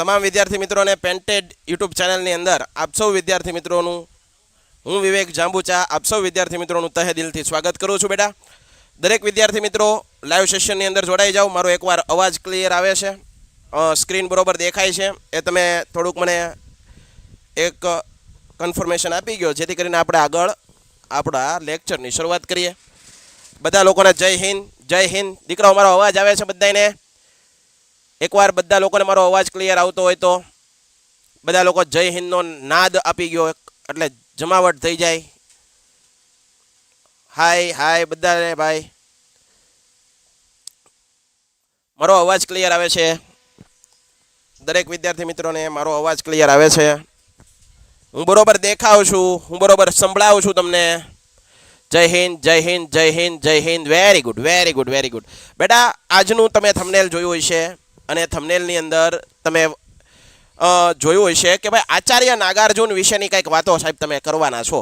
તમામ વિદ્યાર્થી મિત્રોને પેન્ટેડ યુટ્યુબ ચેનલની અંદર આપ સૌ વિદ્યાર્થી મિત્રોનું હું વિવેક જાંબુચા, આપ સૌ વિદ્યાર્થી મિત્રોનું તહે દિલથી સ્વાગત કરું છું બેટા. દરેક વિદ્યાર્થી મિત્રો લાઈવ સેશનની અંદર જોડાઈ જાઓ. મારો એકવાર અવાજ ક્લિયર આવે છે. સ્ક્રીન બરોબર દેખાય છે. એ તમે થોડુંક મને એક કન્ફર્મેશન આપી ગયો, જેથી કરીને આપણે આગળ આપણા લેક્ચરની શરૂઆત કરીએ. બધા લોકોને જય હિન્દ જય હિન્દ. દીકરાઓ, મારો અવાજ આવે છે બધાને એકવાર બધા લોકોને મારો અવાજ ક્લિયર આવતો હોય તો બધા લોકો જય હિન્દનો નાદ આપી ગયો, એટલે જમાવટ થઈ જાય. હાય હાય બધાને, ભાઈ. મારો અવાજ ક્લિયર આવે છે? દરેક વિદ્યાર્થી મિત્રોને મારો અવાજ ક્લિયર આવે છે? હું બરોબર દેખાઉં છું, હું બરોબર સંભળાવું છું તમને. જય હિન્દ જય હિન્દ જય હિન્દ જય Hind. Very good very good very good બેટા, આજનું તમે થમનેલ જોયું હશે. અને થંબનેલની અંદર તમે જોયું હશે કે ભાઈ આચાર્ય નાગાર્જુન વિશેની કંઈક વાતો સાહેબ તમે કરવાના છો.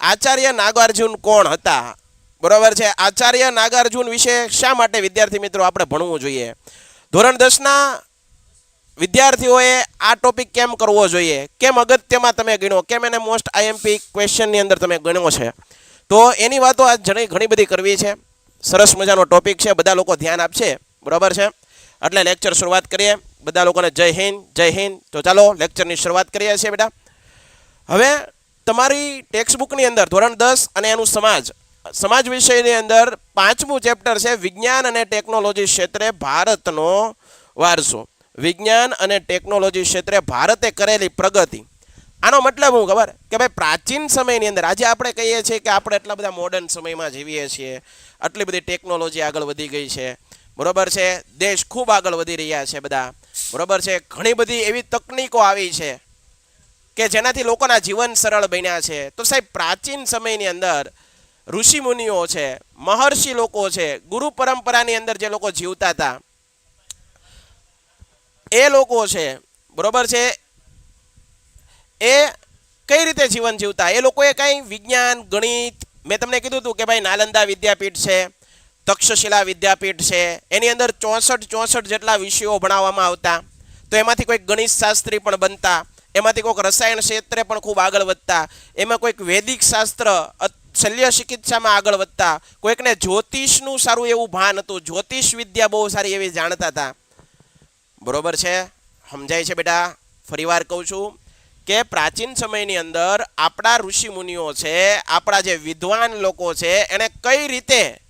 આચાર્ય નાગાર્જુન કોણ હતા? બરોબર છે? આચાર્ય નાગાર્જુન વિશે શા માટે વિદ્યાર્થી મિત્રો આપણે ભણવું જોઈએ? ધોરણ દસના વિદ્યાર્થીઓએ આ ટોપિક કેમ કરવો જોઈએ? કેમ અગત્યમાં તમે ગણો કેમ એને મોસ્ટ આઈએમપી ક્વેશ્ચનની અંદર તમે ગણ્યો છે? તો એની વાતો આજ ઘણી ઘણી બધી કરવી છે. સરસ મજાનો ટોપિક છે. બધા લોકો ધ્યાન આપશે. બરાબર છે? એટલે લેક્ચર શરૂઆત કરીએ. બધા લોકોને જય હિન્દ જય હિન્દ. તો ચાલો લેક્ચરની શરૂઆત કરીએ છીએ બેટા. હવે તમારી ટેક્સ્ટ બુકની અંદર, ધોરણ દસ અને એનું સમાજ. સમાજ વિષયની અંદર પાંચમું ચેપ્ટર છે, વિજ્ઞાન અને ટેકનોલોજી ક્ષેત્રે ભારતનો વારસો. વિજ્ઞાન અને ટેકનોલોજી ક્ષેત્રે ભારતે કરેલી પ્રગતિ. આનો મતલબ હું ખબર? કે ભાઈ પ્રાચીન સમયની અંદર, આજે આપણે કહીએ છીએ કે આપણે એટલા બધા મોડર્ન સમયમાં જીવીએ છીએ. આટલી બધી ટેકનોલોજી આગળ વધી ગઈ છે. બરોબર છે? દેશ ખૂબ આગળ વધી રહ્યા છે બધા. બરોબર છે? ઘણી બધી એવી તકનીકો આવી છે કે જેનાથી લોકોના જીવન સરળ બન્યા છે. તો સાહેબ, પ્રાચીન સમયની અંદર ઋષિ મુનિઓ છે, મહર્ષિ લોકો છે, ગુરુ પરંપરાની અંદર જે લોકો જીવતા હતા, એ લોકો છે, બરોબર છે? એ કઈ રીતે જીવન જીવતા? એ લોકોએ કંઈ વિજ્ઞાન, ગણિત, મેં તમને કીધું હતું કે ભાઈ નાલંદા વિદ્યાપીઠ છે તક્ષશિલા વિદ્યાપીઠ છે. એની અંદર ચોસઠ ચોસઠ જેટલા વિષયો ભણાવવામાં આવતા. તો એમાંથી કોઈક ગણિત શાસ્ત્રી પણ બનતા. એમાંથી કોઈક રસાયણ ક્ષેત્રે પણ ખૂબ આગળ વધતા. એમાં કોઈક વૈદિક શાસ્ત્ર શલ્ય ચિકિત્સામાં આગળ વધતા. કોઈકને જ્યોતિષનું સારું એવું ભાન હતું. જ્યોતિષ વિદ્યા બહુ સારી એવી જાણતા હતા. બરોબર છે? સમજાય છે બેટા? ફરીવાર કહું છું કે પ્રાચીન સમયની અંદર આપણા ઋષિ મુનિઓ છે, આપણા જે વિદ્વાન લોકો છે, એણે કઈ રીતે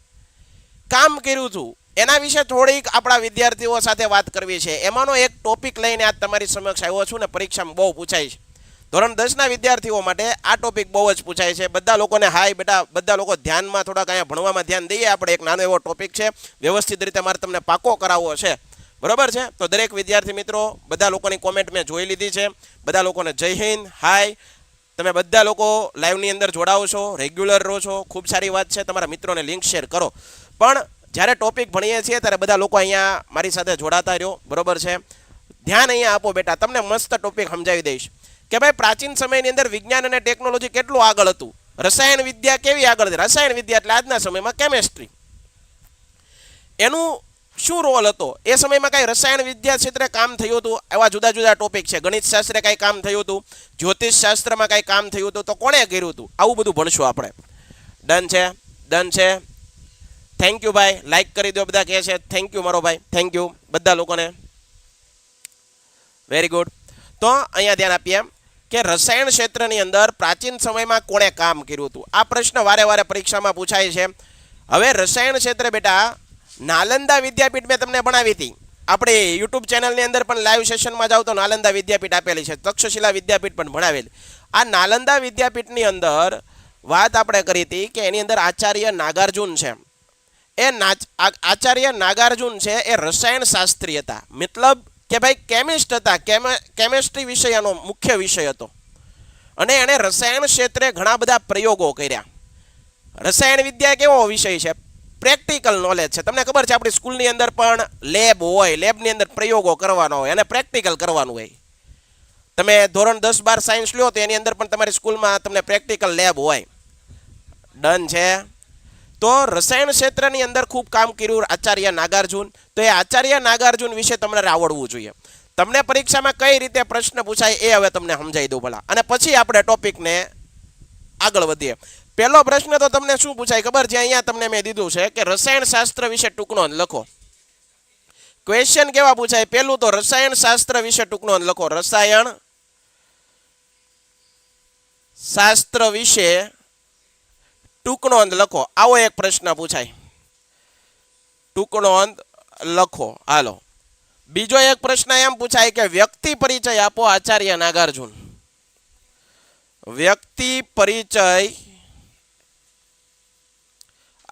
કામ કર્યું હતું એના વિશે થોડીક આપણા વિદ્યાર્થીઓ સાથે વાત કરવી છે. એમાંનો એક ટોપિક લઈને આજ તમારી સમક્ષ આવ્યો છું ને પરીક્ષામાં બહુ પૂછાય છે. ધોરણ દસના વિદ્યાર્થીઓ માટે આ ટોપિક બહુ જ પૂછાય છે. બધા લોકોને હાય બેટા, બધા લોકો ધ્યાનમાં થોડાક અહીંયા ભણવામાં ધ્યાન દઈએ. આપણે એક નાનો એવો ટોપિક છે. વ્યવસ્થિત રીતે મારે તમને પાકો કરાવવો છે. બરોબર છે? તો દરેક વિદ્યાર્થી મિત્રો, બધા લોકોની કોમેન્ટ મેં જોઈ લીધી છે. બધા લોકોને જય હિન્દ, હાય. તમે બધા લોકો લાઈવની અંદર જોડાવો છો રેગ્યુલર રહો છો. ખૂબ સારી વાત છે. તમારા મિત્રોને લિંક શેર કરો. પણ જ્યારે ટોપિક ભણીએ છીએ ત્યારે બધા લોકો અહીંયા મારી સાથે જોડાતા રહ્યો. બરોબર છે? ધ્યાન અહીંયા આપો બેટા, તમને મસ્ત ટોપિક સમજાવી દઈશ. કે ભાઈ, પ્રાચીન સમયની અંદર વિજ્ઞાન અને ટેકનોલોજી કેટલું આગળ હતું? રસાયણ વિદ્યા કેવી આગળ હતી? રસાયણ વિદ્યા એટલે આજના સમયમાં કેમેસ્ટ્રી એનું શું રોલ હતો? એ સમયમાં કાંઈ રસાયણ વિદ્યા ક્ષેત્રે કામ થયું હતું? એવા જુદા જુદા ટોપિક છે. ગણિત શાસ્ત્રે કાંઈ કામ થયું હતું? જ્યોતિષ શાસ્ત્રમાં કાંઈ કામ થયું હતું? તો કોણે કર્યું હતું? આવું બધું ભણશું આપણે. ડન છે? ડન છે? થેન્ક યુ ભાઈ. લાઈક કરી દો બધા કહે છે થેન્ક યુ મારો ભાઈ. થેન્ક યુ બધા લોકોને. વેરી ગુડ તો અહીંયા ધ્યાન આપીએ કે રસાયણ ક્ષેત્રની અંદર પ્રાચીન સમયમાં કોણે કામ કર્યું હતું? આ પ્રશ્ન વારે વારે પરીક્ષામાં પૂછાય છે. હવે રસાયણ ક્ષેત્રે બેટા, નાલંદા વિદ્યાપીઠ મેં તમને ભણાવી હતી. આપણે યુટ્યુબ ચેનલની અંદર પણ લાઈવ સેશનમાં જાવ તો નાલંદા વિદ્યાપીઠ આપેલી છે. તક્ષશિલા વિદ્યાપીઠ પણ ભણાવેલી. આ નાલંદા વિદ્યાપીઠની અંદર વાત આપણે કરી હતી કે એની અંદર આચાર્ય નાગાર્જુન છે. એ આચાર્ય નાગાર્જુન છે, એ રસાયણ શાસ્ત્રી હતા. મતલબ કે ભાઈ કેમિસ્ટ હતા. કેમે- કેમેસ્ટ્રી વિષય એનો મુખ્ય વિષય હતો. અને એણે રસાયણ ક્ષેત્રે ઘણા બધા પ્રયોગો કર્યા. રસાયણ વિદ્યા કેવો વિષય છે? પ્રેક્ટિકલ નોલેજ છે. તમને ખબર છે, આપણી સ્કૂલની અંદર પણ લેબ હોય. લેબની અંદર પ્રયોગો કરવાનો હોય અને પ્રેક્ટિકલ કરવાનું હોય. તમે ધોરણ દસ બાર સાયન્સ લ્યો તો એની અંદર પણ તમારી સ્કૂલમાં તમને પ્રેક્ટિકલ લેબ હોય. ડન છે. તો રસાયણ ક્ષેત્રની અંદર ખૂબ કામ કર્યું આચાર્ય નાગાર્જુન. તો એ આચાર્ય નાગાર્જુન વિશે તમને આવડવું જોઈએ. તમને પરીક્ષામાં કઈ રીતે પ્રશ્ન પૂછાય એ હવે તમને સમજાવી દઉં ભલા. અને પછી આપણે ટોપિકને આગળ વધીએ. પહેલો પ્રશ્ન તો તમને શું પૂછાય ખબર છે? અહીંયા તમને મેં દીધું છે કે રસાયણ શાસ્ત્ર વિશે ટૂંકનો લખો. ક્વેશ્ચન કેવા પૂછાય? પહેલું તો રસાયણ શાસ્ત્ર વિશે ટૂંકનો લખો. રસાયણ શાસ્ત્ર વિશે ટૂંકનો અંત લખો. આવો એક પ્રશ્ન પૂછાય. ટૂંકનો અંત લખો. હાલો. બીજો એક પ્રશ્ન એમ પૂછાય કે વ્યક્તિ પરિચય આપો આચાર્ય નાગાર્જુન. વ્યક્તિ પરિચય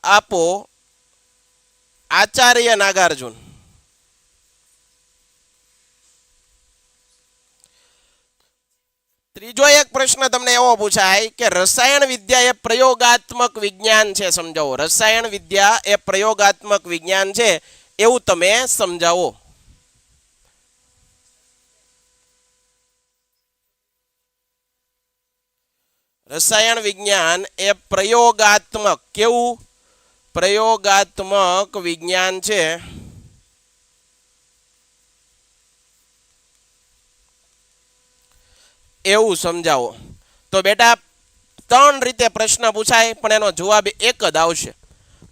આપો આચાર્ય નાગાર્જુન. ત્રીજો એક પ્રશ્ન તમને એવો પૂછાય કે રસાયણ વિદ્યા એ પ્રયોગાત્મક વિજ્ઞાન છે, સમજાવો. રસાયણ વિદ્યા એ પ્રયોગાત્મક વિજ્ઞાન છે, એવું તમે સમજાવો. રસાયણ વિજ્ઞાન એ પ્રયોગાત્મક કેવું? પ્રયોગાત્મક વિજ્ઞાન છે. એવું સમજાવો. તો બેટા, ત્રણ રીતે પ્રશ્ન પૂછાય, પણ એનો જવાબ એક જ આવશે.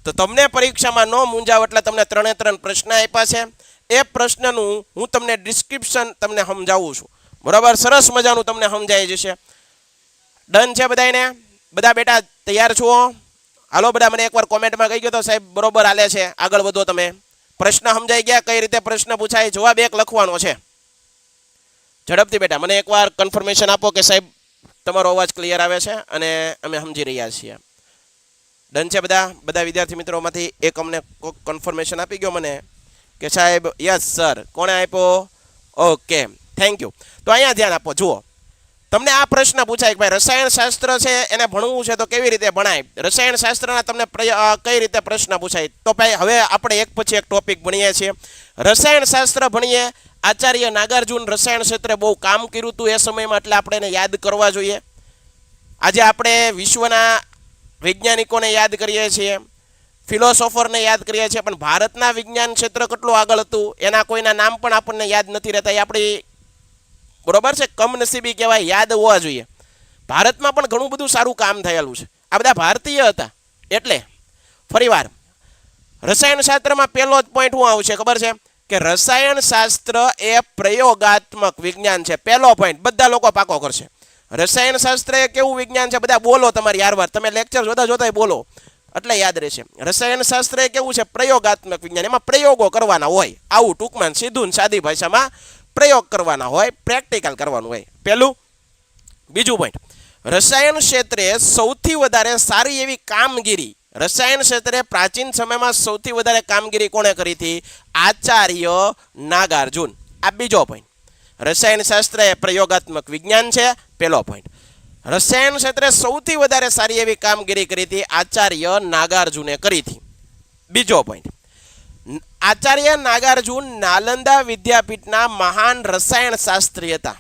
તો તમને પરીક્ષામાં ન મૂંઝાવ એટલે તમને ત્રણે ત્રણ પ્રશ્ન આપ્યા છે. એ પ્રશ્નનું હું તમને ડિસ્ક્રિપ્શન તમને સમજાવું છું. બરાબર? સરસ મજાનું તમને સમજાઈ જશે. ડન છે બધાને બધા બેટા, તૈયાર છો? હાલો બધા, મને એકવાર કોમેન્ટમાં કહી ગયો તો સાહેબ બરોબર હાલે છે. આગળ વધો તમે. પ્રશ્ન સમજાઈ ગયા? કઈ રીતે પ્રશ્ન પૂછાય? જવાબ એક લખવાનો છે. ઝડપથી બેટા મને એકવાર કન્ફર્મેશન આપો કે સાહેબ, તમારો અવાજ ક્લિયર આવે છે અને અમે સમજી રહ્યા છીએ. ડન છે બધા? બધા વિદ્યાર્થી મિત્રોમાંથી એક અમને કન્ફર્મેશન આપી ગયો મને કે સાહેબ યસ સર કોણે આપ્યો? ઓકે થેન્ક યુ તો અહીંયા ધ્યાન આપો. જુઓ. તમને આ પ્રશ્ન પૂછાય કે ભાઈ રસાયણશાસ્ત્ર છે, એને ભણવું છે તો કેવી રીતે ભણાય? રસાયણશાસ્ત્રના તમને કઈ રીતે પ્રશ્ન પૂછાય? તો ભાઈ, હવે આપણે એક પછી એક ટોપિક ભણીએ છીએ. રસાયણશાસ્ત્ર ભણીએ આચાર્ય નાગાર્જુન રસાયણ ક્ષેત્રે બહુ કામ કર્યું હતું એ સમયમાં, એટલે આપણે એને યાદ કરવા જોઈએ. આજે આપણે વિશ્વના વૈજ્ઞાનિકોને યાદ કરીએ છીએ, ફિલોસોફરને યાદ કરીએ છીએ, પણ ભારતના વિજ્ઞાન ક્ષેત્ર કેટલું આગળ હતું, એના કોઈના નામ પણ આપણને યાદ નથી રહેતા. એ આપણી, બરોબર છે, કમનસીબી કહેવાય, યાદ હોવા જોઈએ. ભારતમાં પણ ઘણું બધું સારું કામ થયેલું છે. આ બધા ભારતીય હતા. એટલે, ફરીવાર, રસાયણ શાસ્ત્રમાં પહેલો જ પોઈન્ટ હું આવશે ખબર છે? કે રસાયણ શાસ્ત્ર એ પ્રયોગાત્મક વિજ્ઞાન છે. પહેલો પોઈન્ટ બધા લોકો પાકો કરશે. રસાયણ શાસ્ત્ર એ કેવું વિજ્ઞાન છે? બધા બોલો તમારી યાર તમે લેક્ચર જોતા જોતા બોલો. એટલે યાદ રહેશે. રસાયણ શાસ્ત્ર એ કેવું છે? પ્રયોગાત્મક વિજ્ઞાન. એમાં પ્રયોગો કરવાના હોય. આવું ટૂંકમાં સીધું સાદી ભાષામાં પ્રયોગ કરવાના હોય પ્રેક્ટિકલ કરવાનું હોય. પહેલું, બીજું પોઈન્ટ રસાયણ ક્ષેત્રે સૌથી વધારે સારી એવી કામગીરી રસાયણ ક્ષેત્રે પ્રાચીન સમયમાં સૌથી વધારે કામગીરી કોણે કરી હતી? આચાર્ય નાગાર્જુન. આ બીજો પોઈન્ટ રસાયણ શાસ્ત્ર એ પ્રયોગાત્મક વિજ્ઞાન છે પહેલો પોઈન્ટ રસાયણ ક્ષેત્રે સૌથી વધારે સારી એવી કામગીરી કરી હતી આચાર્ય નાગાર્જુને કરી હતી. બીજો પોઈન્ટ આચાર્ય નાગાર્જુન નાલંદા વિદ્યાપીઠના મહાન રસાયણ શાસ્ત્રી હતા.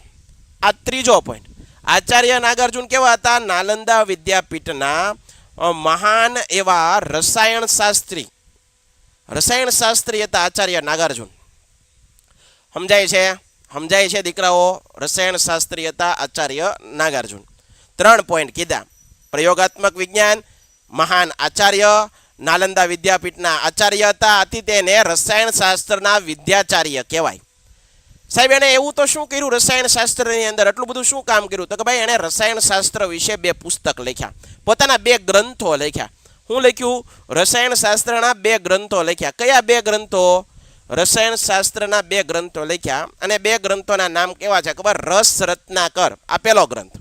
આ ત્રીજો પોઈન્ટ આચાર્ય નાગાર્જુન કેવા હતા? નાલંદા વિદ્યાપીઠના મહાન એવા રસાયણ શાસ્ત્રી. રસાયણ શાસ્ત્રી હતા આચાર્ય નાગાર્જુન. સમજાય છે? સમજાય છે દીકરાઓ? રસાયણ શાસ્ત્રી હતા આચાર્ય નાગાર્જુન. ત્રણ પોઈન્ટ કીધા. પ્રયોગાત્મક વિજ્ઞાન, મહાન આચાર્ય, નાલંદા વિદ્યાપીઠના આચાર્ય હતા. આથી તેને રસાયણ શાસ્ત્રના વિદ્યાચાર્ય કહેવાય. સાહેબ, એણે એવું તો શું કર્યું? રસાયણ શાસ્ત્રની અંદર એટલું બધું શું કામ કર્યું? તો કે ભાઈ, એણે રસાયણ શાસ્ત્ર વિશે બે પુસ્તક લખ્યા. પોતાના બે ગ્રંથો લખ્યા. હું લખ્યું રસાયણશાસ્ત્રના બે ગ્રંથો લખ્યા. કયા બે ગ્રંથો? રસાયણશાસ્ત્રના બે ગ્રંથો લખ્યા. અને બે ગ્રંથોના નામ કેવા છે? ખબર? રસ રત્નાકર. આ પહેલો ગ્રંથ.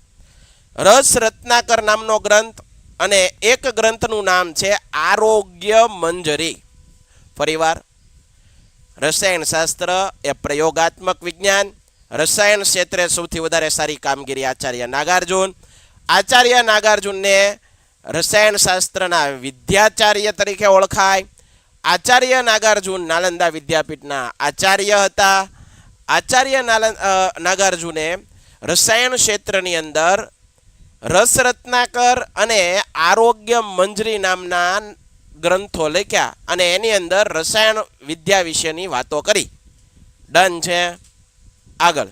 રસ રત્નાકર નામનો ગ્રંથ અને એક ગ્રંથનું નામ છે આરોગ્ય મંજરી. ફરીવાર રસાયણશાસ્ત્ર એ પ્રયોગાત્મક વિજ્ઞાન. રસાયણ ક્ષેત્રે સૌથી વધારે સારી કામગીરી આચાર્ય નાગાર્જુન. આચાર્ય નાગાર્જુનને રસાયણશાસ્ત્રના વિદ્યાચાર્ય તરીકે ઓળખાય. આચાર્ય નાગાર્જુન નાલંદા વિદ્યાપીઠના આચાર્ય હતા. આચાર્ય નાલંદ નાગાર્જુને રસાયણ ક્ષેત્રની અંદર રસરત્નાકર અને આરોગ્ય મંજરી નામના ગ્રંથો લખ્યા અને એની અંદર રસાયણ વિદ્યા વિશેની વાતો કરી. ડન છે. આગળ.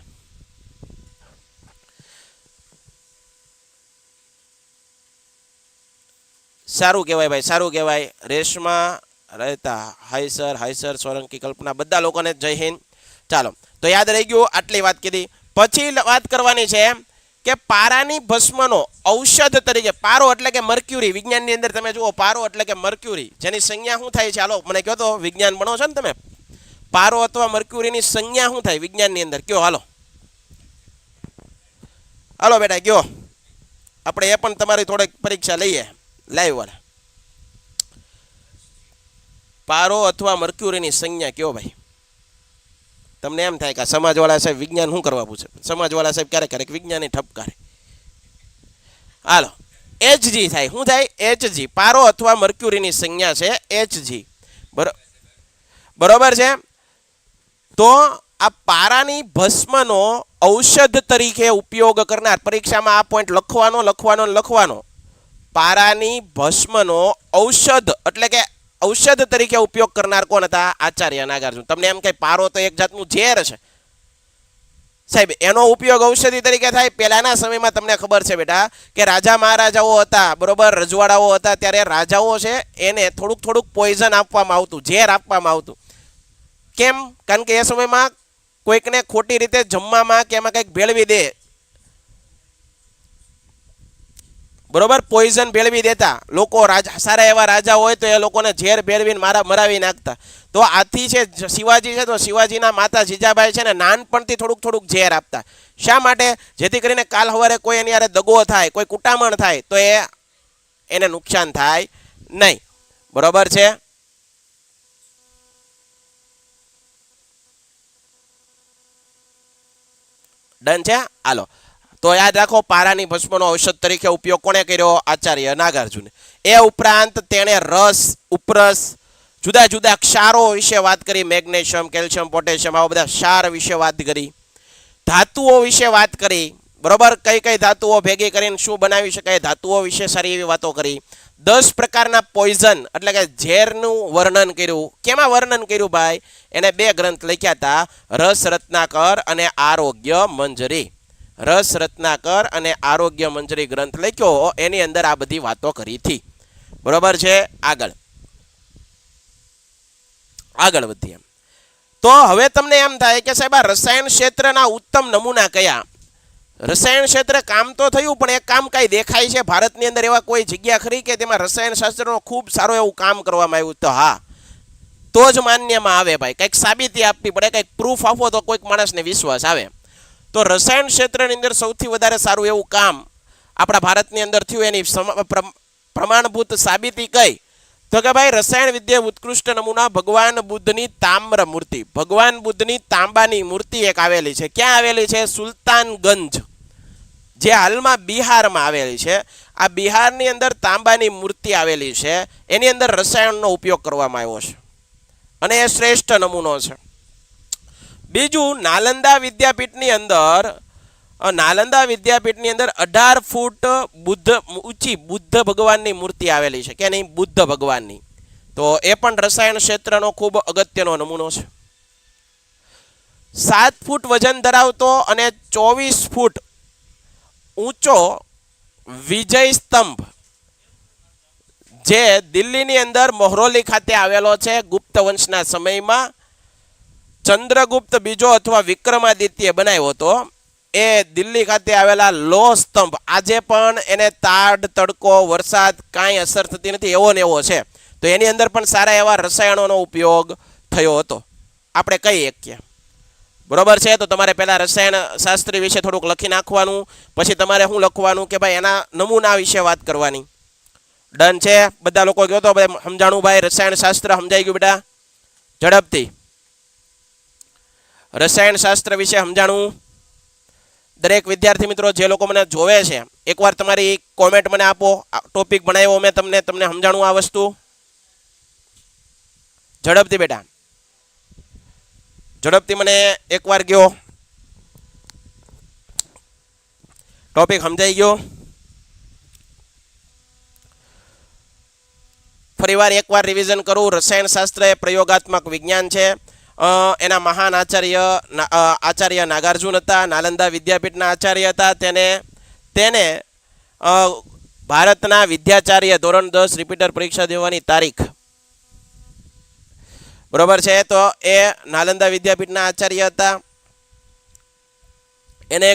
સારું કહેવાય ભાઈ, સારું કહેવાય. રેશમા રહેતા. Hi sir hi sir, Solanki Kalpana, બધા લોકોને જય હિન્દ. ચાલો, તો યાદ રહી ગયું આટલી વાત કીધી. પછી વાત કરવાની છે કે પારાની ભસ્મનો ઔષધ તરીકે, પારો એટલે કે મર્ક્યુરી, વિજ્ઞાનની અંદર તમે જુઓ, પારો એટલે કે મર્ક્યુરી. જેની સંજ્ઞા શું થાય છે? હાલો, મને કહો તો, વિજ્ઞાન ભણો છો ને તમે? પારો અથવા મર્ક્યુરીની સંજ્ઞા શું થાય વિજ્ઞાનની અંદર? કયો, હાલો. હાલો બેટા, કયો. આપણે એ પણ તમારી થોડીક પરીક્ષા લઈએ. વાળા પારો અથવા મર્ક્યુરીની સંજ્ઞા કયો ભાઈ? તમને એમ થાય કે સમાજવાળા સાહેબ વિજ્ઞાન શું કરવા પૂછે? સમાજવાળા સાહેબ ક્યારેક ક્યારેક વિજ્ઞાનની ઠપકારે. હાલો એચજી થાય. શું થાય? એચજી પારો અથવા મર્ક્યુરીની સંજ્ઞા છે એચજી બરોબર છે? તો આ પારાની ભસ્મનો ઔષધ તરીકે ઉપયોગ કરનાર. પરીક્ષામાં આ પોઈન્ટ લખવાનો લખવાનો લખવાનો. પારાની ભસ્મનો ઔષધ, એટલે કે ઔષધ તરીકે ઉપયોગ કરનાર કોણ હતા? આચાર્ય નાગાર્જુન. તમને એમ કઈ પારો તો એક જાતનું ઝેર છે. સાહેબ, એનો ઉપયોગ ઔષધિ તરીકે થાય. પહેલાના સમયમાં તમને ખબર છે બેટા કે રાજા મહારાજાઓ હતા, બરોબર? રજવાડાઓ હતા. ત્યારે રાજાઓ છે એને થોડુંક થોડુંક પોઈઝન આપવામાં આવતું, ઝેર આપવામાં આવતું. કેમ? કારણ કે એ સમયમાં કોઈકને ખોટી રીતે જમવામાં કે એમાં કંઈક ભેળવી દે બરોબર? પોઈઝન ભેળવી દેતા. લોકો રાજા સારા એવા રાજા હોય તો એ લોકોને ઝેર ભેળવીને મારા મરાવી નાખતા. તો આથી છે, શિવાજી છે તો શિવાજીના માતા જીજાબાઈ છે ને નાનપણથી થોડુંક થોડુંક ઝેર આપતા. શા માટે? જેથી કરીને કાલ સવારે કોઈ એની હારે દગો થાય, કોઈ કુટામણ થાય, તો એ એને નુકસાન થાય નહીં. બરોબર છે? ડન છે? હાલો. તો યાદ રાખો, પારાની ભસ્મનો ઔષધ તરીકે ઉપયોગ કોણે કર્યો? આચાર્ય નાગાર્જુને. એ ઉપરાંત તેણે રસ, ઉપરસ, જુદા જુદા ક્ષારો વિશે વાત કરી, મેગ્નેશિયમ, કેલ્શિયમ, પોટેશિયમ, આવા બધા ક્ષાર વિશે વાત કરી. ધાતુઓ વિશે વાત કરી. બરોબર? કઈ કઈ ધાતુઓ ભેગી કરીને શું બનાવી શકાય? ધાતુઓ વિશે સારી એવી વાતો કરી. દસ પ્રકારના પોઈઝન, એટલે કે ઝેરનું વર્ણન કર્યું. કેમાં વર્ણન કર્યું ભાઈ? એને બે ગ્રંથ લખ્યા હતા, રસ રત્નાકર અને આરોગ્ય મંજરી. રસ રત્નાકર અને આરોગ્ય મંજરી ગ્રંથ લખ્યો એની અંદર આ બધી વાતો કરી હતી. બરોબર છે? આગળ. આગળ વધીએ તો હવે તમને એમ થાય કે સાહેબ આ રસાયણ ક્ષેત્રના ઉત્તમ નમૂના કયા? રસાયણ ક્ષેત્ર કામ તો થયું, પણ એક કામ કાંઈ દેખાય છે? ભારતની અંદર એવા કોઈ જગ્યા ખરી કે તેમાં રસાયણ શાસ્ત્રનો ખૂબ સારું એવું કામ કરવામાં આવ્યું? તો હા. તો જ માન્યમાં આવે ભાઈ. કંઈક સાબિતી આપવી પડે, કંઈક પ્રૂફ આપો તો કોઈક માણસને વિશ્વાસ આવે. તો રસાયણ ક્ષેત્રની અંદર સૌથી વધારે સારું એવું કામ આપણા ભારતની અંદર થયું, એની પ્રમાણભૂત સાબિતી કઈ? તો કે ભાઈ, રસાયણ વિદ્યા ઉત્કૃષ્ટ નમૂના ભગવાન બુદ્ધની તામ્ર મૂર્તિ. ભગવાન બુદ્ધની તાંબાની મૂર્તિ એક આવેલી છે. ક્યાં આવેલી છે? સુલતાનગંજ. જે હાલમાં બિહારમાં આવેલી છે. આ બિહારની અંદર તાંબાની મૂર્તિ આવેલી છે. એની અંદર રસાયણનો ઉપયોગ કરવામાં આવ્યો છે. અને એ શ્રેષ્ઠ નમૂનો છે. બીજું, નાલંદા વિદ્યાપીઠની અંદર નાલંદા વિદ્યાપીઠની અંદર અઢાર ફૂટ બુદ્ધ, ઊંચી બુદ્ધ ભગવાનની મૂર્તિ આવેલી છે. કે નહીં, બુદ્ધ ભગવાનની. તો એ પણ રસાયણ ક્ષેત્રનો ખૂબ અગત્યનો નમૂનો છે. સાત ફૂટ વજન ધરાવતો અને ચોવીસ ફૂટ ઊંચો વિજય સ્તંભ, જે દિલ્હીની અંદર મોહરોલી ખાતે આવેલો છે ગુપ્ત વંશના સમયમાં. ચંદ્રગુપ્ત બીજો અથવા વિક્રમાદિત્ય બનાવ્યો હતો. એ દિલ્હી ખાતે આવેલા લો સ્તંભ. આજે પણ એને તાડ, તડકો, વરસાદ કાંઈ અસર થતી નથી, એવો ને એવો છે. તો એની અંદર પણ સારા એવા રસાયણોનો ઉપયોગ થયો હતો. આપણે કહી શકીએ બરોબર છે? તો તમારે પહેલાં રસાયણ શાસ્ત્રી વિશે થોડુંક લખી નાખવાનું. પછી તમારે શું લખવાનું કે ભાઈ એના નમૂના વિશે વાત કરવાની. ડન છે? બધા લોકો કહો તો સમજાણું, ભાઈ રસાયણ શાસ્ત્ર સમજાઈ ગયું બેટા? ઝડપથી. રસાયણ શાસ્ત્ર વિશે સમજાણું? દરેક વિદ્યાર્થી મિત્રો, જે લોકો મને જોવે છે, એકવાર તમારી કોમેન્ટ મને આપો. ટોપિક બનાવ્યો મેં તમને તમને સમજાણું આ વસ્તુ? ઝડપથી બેટા. ઝડપથી મને એકવાર ગયો. ટોપિક સમજાઈ ગયો. ફરીવાર એકવાર રિવિઝન કરું. રસાયણશાસ્ત્ર એ પ્રયોગાત્મક વિજ્ઞાન છે. એના મહાન આચાર્ય આચાર્ય નાગાર્જુન હતા, નાલંદા વિદ્યાપીઠના આચાર્ય હતા. તેને તેને ભારતના વિદ્યાચાર્ય ધોરણ દસ રિપીટર પરીક્ષા દેવાની તારીખ. બરોબર છે? તો એ નાલંદા વિદ્યાપીઠના આચાર્ય હતા. એને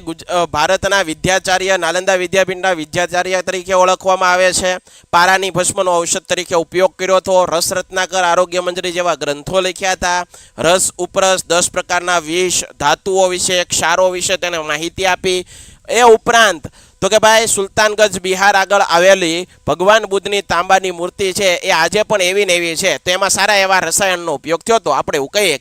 ભારતના વિદ્યાચાર્ય, નાલંદા વિદ્યાપીઠના વિદ્યાચાર્ય તરીકે ઓળખવામાં આવે છે. પારાની ભસ્મનો ઔષધ તરીકે ઉપયોગ કર્યો હતો. રસ રત્નાકર આરોગ્ય મંજરી જેવા ગ્રંથો લખ્યા હતા. રસ, ઉપરસ, દસ પ્રકારના વિષ, ધાતુઓ વિશે, ક્ષારો વિશે તેને માહિતી આપી. એ ઉપરાંત, તો કે ભાઈ, સુલતાનગંજ બિહાર આગળ આવેલી ભગવાન બુદ્ધની તાંબાની મૂર્તિ છે, એ આજે પણ એવી ને એવી છે. તો એમાં સારા એવા રસાયણનો ઉપયોગ થયો તો આપણે એવું કહીએ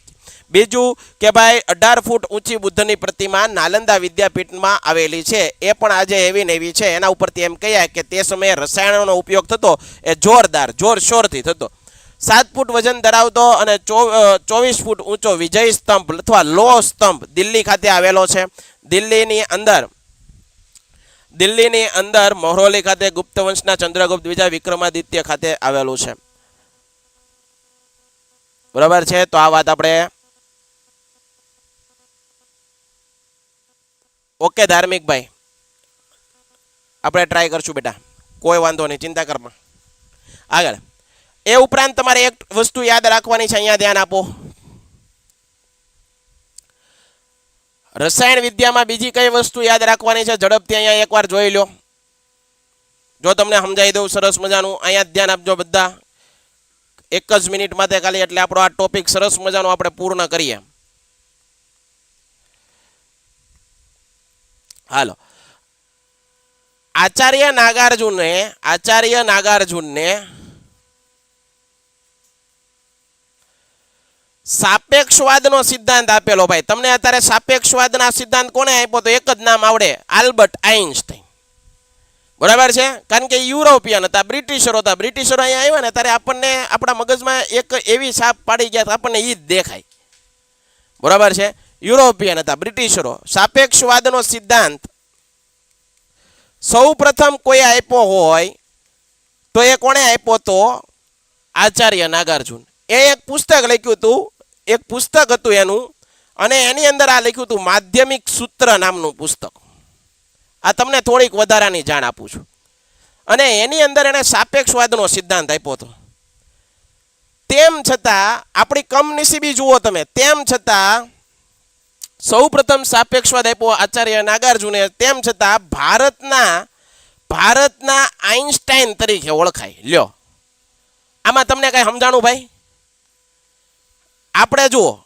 બીજું કે ભાઈ અઢાર ફૂટ ઊંચી બુદ્ધની પ્રતિમા નાલંદા વિદ્યાપીઠમાં આવેલી છે. એ પણ આજે એવી ને છે. એના ઉપરથી એમ કહ્યા કે તે સમયે રસાયણોનો ઉપયોગ થતો, એ જોરદાર, જોરશોરથી થતો. સાત ફૂટ વજન ધરાવતો અને ચોવીસ ફૂટ ઊંચો વિજય સ્તંભ અથવા લો સ્તંભ દિલ્હી ખાતે આવેલો છે. દિલ્હીની અંદર દિલ્હીની અંદર મહરોલી ખાતે ગુપ્ત વંશના ચંદ્રગુપ્ત, બીજા વિક્રમાદિત્ય ખાતે આવેલું છે. બરાબર છે? તો આ વાત આપણે ઓકે ધાર્મિક ભાઈ આપણે ટ્રાય કરશું બેટા. કોઈ વાંધો નહીં, ચિંતા કરમાં આગળ. એ ઉપરાંત તમારે એક વસ્તુ યાદ રાખવાની છે, અહીંયા ધ્યાન આપો. રસાયણ વિદ્યામાં બીજી કઈ વસ્તુ યાદ રાખવાની છે? ઝડપથી અહીંયા એકવાર જોઈ લો જો તમને સમજાવી દઉં સરસ મજાનું, અહીંયા ધ્યાન આપજો બધા. એક જ મિનિટ માટે ખાલી, એટલે આપણો આ ટોપિક સરસ મજાનો આપણે પૂર્ણ કરીએ. હાલો. આચાર્ય નાગાર્જુને, આચાર્ય નાગાર્જુનને સાપેક્ષવાદનો સિદ્ધાંત આપેલો ભાઈ. તમને અત્યારે સાપેક્ષવાદના સિદ્ધાંત કોને આપ્યો તો એક જ નામ આવડે, આલ્બર્ટ આઇન્સ્ટાઈન બરાબર છે? કારણ કે યુરોપિયન હતા, બ્રિટિશરો હતા. બ્રિટિશરો અહીંયા આવ્યા ને ત્યારે આપણને આપણા મગજમાં એક એવી સાપ પાડી ગયા આપણને એ જ દેખાય. બરાબર છે? યુરોપિયન હતા, બ્રિટિશરો. સાપેક્ષવાદનો સિદ્ધાંત સૌ પ્રથમ કોઈ આપ્યો હોય તો એ કોણે આપ્યો તો? આચાર્ય નાગાર્જુન. એ એક પુસ્તક લખ્યું હતું, એક પુસ્તક હતું એનું, અને એની અંદર આ લખ્યું હતું માધ્યમિક સૂત્ર નામનું પુસ્તક. આ તમને થોડીક વધારાની જાણ આપું છું. અને એની અંદર એણે સાપેક્ષવાદનો સિદ્ધાંત આપ્યો હતો. તેમ છતાં, આપણી કમનસીબી જુઓ તમે, તેમ છતાં સૌ પ્રથમ સાપેક્ષવાદ આપ્યો આચાર્ય નાગાર્જુને. તેમ છતાં ભારતના ભારતના આઈન્સ્ટાઈન તરીકે ઓળખાય. લ્યો. આમાં તમને કઈ સમજાણું ભાઈ? આપણે જુઓ.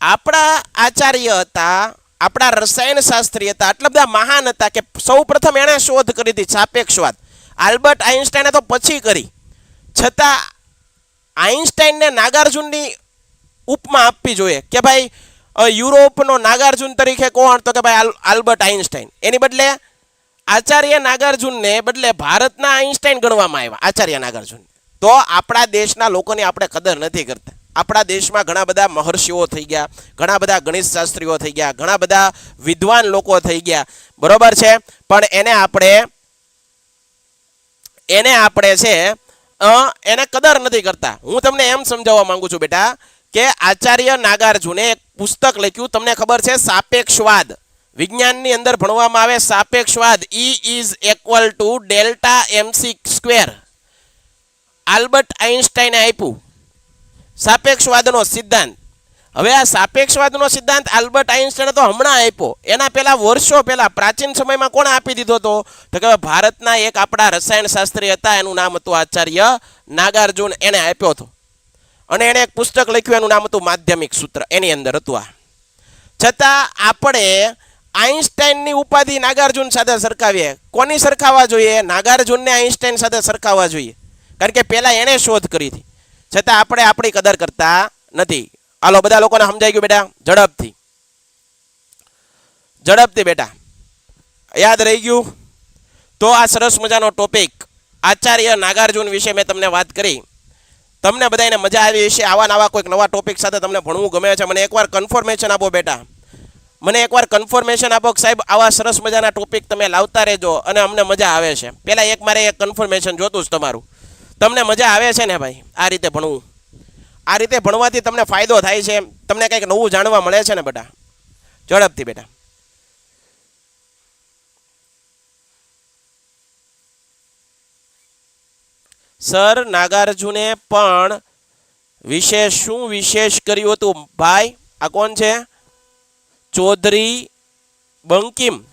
આપણા આચાર્ય હતા, આપણા રસાયણ શાસ્ત્રી હતા, આટલા બધા મહાન હતા કે સૌ પ્રથમ એણે શોધ કરી હતી સાપેક્ષવાદ. આલ્બર્ટ આઇન્સ્ટાઈને તો પછી કરી. છતાં આઇન્સ્ટાઈનને નાગાર્જુનની ઉપમા આપવી જોઈએ. કે ભાઈ યુરોપનો નાગાર્જુન તરીકે કોણ તો કે ભાઈ આલ- આલ્બર્ટ આઇન્સ્ટાઈન એની બદલે આચાર્ય નાગાર્જુનને બદલે ભારતના આઇન્સ્ટાઈન ગણવામાં આવ્યા, આચાર્ય નાગાર્જુન. તો આપણા દેશના લોકોની આપણે કદર નથી કરતા. આપણા દેશમાં ઘણા બધા મહર્ષિઓ થઈ ગયા, ઘણા બધા ગણિત શાસ્ત્રીઓ થઈ ગયા, ઘણા બધા વિદ્વાન લોકો થઈ ગયા. બરોબર છે? પણ એને આપણે એને આપણે છે એને કદર નથી કરતા. હું તમને એમ સમજાવવા માંગુ છું બેટા કે આચાર્ય નાગાર્જુને એક પુસ્તક લખ્યું, તમને ખબર છે, સાપેક્ષવાદ. વિજ્ઞાનની અંદર ભણવામાં આવે સાપેક્ષવાદ E is equal to delta MC square Albert આઇન્સ્ટાઈને આપ્યું. સાપેક્ષવાદનો સિદ્ધાંત. હવે આ સાપેક્ષવાદનો સિદ્ધાંત આલ્બર્ટ આઇન્સ્ટાઈને તો હમણાં આપ્યો. એના પહેલાં વર્ષો પહેલાં, પ્રાચીન સમયમાં કોણ આપી દીધો હતો? તો કે ભારતના એક આપણા રસાયણ શાસ્ત્રી હતા, એનું નામ હતું આચાર્ય નાગાર્જુન. એને આપ્યો હતો. અને એણે એક પુસ્તક લખ્યું, એનું નામ હતું માધ્યમિક સૂત્ર. એની અંદર હતું આ. છતાં આપણે આઈન્સ્ટાઈનની ઉપાધિ નાગાર્જુન સાથે સરખાવીએ. કોની સરખાવવા જોઈએ? નાગાર્જુનને આઈન્સ્ટાઈન સાથે સરખાવવા જોઈએ. કારણ કે પહેલાં એણે શોધ કરી હતી. છતાં આપણે આપણી કદર કરતા નથી. હાલો, બધા લોકોને સમજાઈ ગયું બેટા? ઝડપથી. ઝડપથી બેટા. યાદ રહી ગયું? તો આ સરસ મજાનો ટોપિક આચાર્ય નાગાર્જુન વિશે મેં તમને વાત કરી. તમને બધાને મજા આવી હશે. આવા નવા કોઈક નવા ટોપિક સાથે તમને ભણવું ગમે છે. મને એકવાર કન્ફર્મેશન આપો બેટા. મને એકવાર કન્ફર્મેશન આપો કે સાહેબ, આવા સરસ મજાના ટોપિક તમે લાવતા રહેજો અને અમને મજા આવે છે. પહેલાં એક મારે એક કન્ફર્મેશન જોતું જ તમારું. તમને મજા આવે છે ને ભાઈ? આ રીતે ભણવું. આ રીતે ભણવાથી તમને ફાયદો થાય છે. તમને કંઈક નવું જાણવા મળે છે ને બેટા? ઝડપથી બેટા. સર નાગાર્જુને પણ વિશેષ શું વિશેષ કર્યું હતું? ભાઈ, આ કોણ છે? ચૌધરી બંકિમ.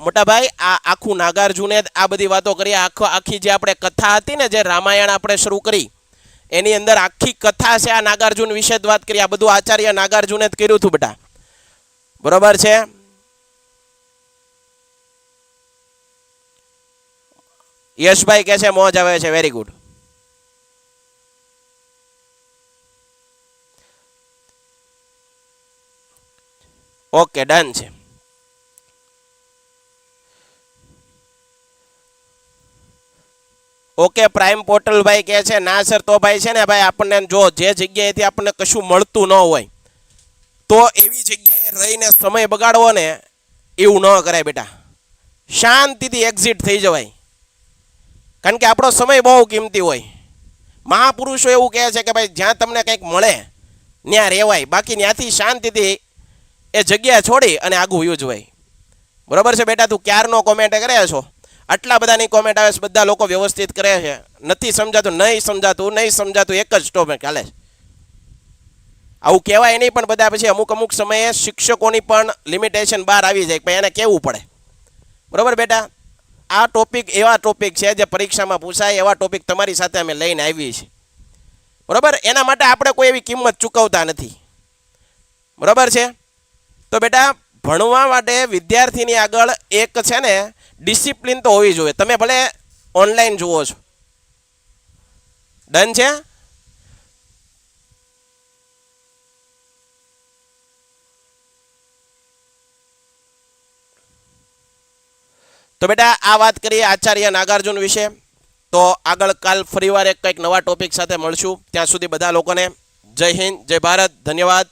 મોટા ભાઈ, આ આખું નાગાર્જુને આ બધી વાતો કરી. આખો આખી જે આપણે કથા હતી ને, જે રામાયણ આપણે શરૂ કરી, એની અંદર આખી કથા છે આ નાગાર્જુન વિશે જ વાત કરી. આ બધું આચાર્ય નાગાર્જુને જ કર્યું હતું બેટા. બરોબર છે? યશભાઈ કહે છે, મોજ આવે છે વેરી ગુડ ઓકે ડન છે. ઓકે પ્રાઇમ પોર્ટલ ભાઈ કહે છે, ના સર તો ભાઈ છે ને ભાઈ આપણને જો જે જગ્યાએથી આપણને કશું મળતું ન હોય, તો એવી જગ્યાએ રહીને સમય બગાડવો ને એવું ન કરાય બેટા. શાંતિથી એક્ઝિટ થઈ જવાય. કારણ કે આપણો સમય બહુ કિંમતી હોય. મહાપુરુષો એવું કહે છે કે ભાઈ, જ્યાં તમને કંઈક મળે, ત્યાં રહેવાય. બાકી ત્યાંથી શાંતિથી એ જગ્યા છોડી અને આગું યુજવાય બરાબર છે બેટા? તું ક્યારનો કોમેન્ટ કરે છો? આટલા બધાની કોમેન્ટ આવે છે, બધા લોકો વ્યવસ્થિત કરે છે. નથી સમજાતું, નહીં સમજાતું નહીં સમજાતું, એક જ ટોપિક ચાલે. આવું કહેવાય નહીં, પણ બધા પછી અમુક અમુક સમયે શિક્ષકોની પણ લિમિટેશન બહાર આવી જાય પણ એને કહેવું પડે? બરાબર બેટા? આ ટોપિક એવા ટોપિક છે જે પરીક્ષામાં પૂછાય, એવા ટોપિક તમારી સાથે અમે લઈને આવીએ છીએ. બરાબર? એના માટે આપણે કોઈ એવી કિંમત ચૂકવતા નથી. બરાબર છે? તો બેટા, ભણવા માટે વિદ્યાર્થીની આગળ એક છે ને ડિસિપ્લિન તો હોવી જોઈએ. તમે ભલે ઓનલાઈન જુઓ છો. ડન છે? તો બેટા, આ વાત કરીએ આચાર્ય નાગાર્જુન વિશે. તો આગળ કાલ ફરીવાર એક કંઈક નવા ટોપિક સાથે મળશું. ત્યાં સુધી બધા લોકોને જય હિન્દ, જય ભારત, ધન્યવાદ.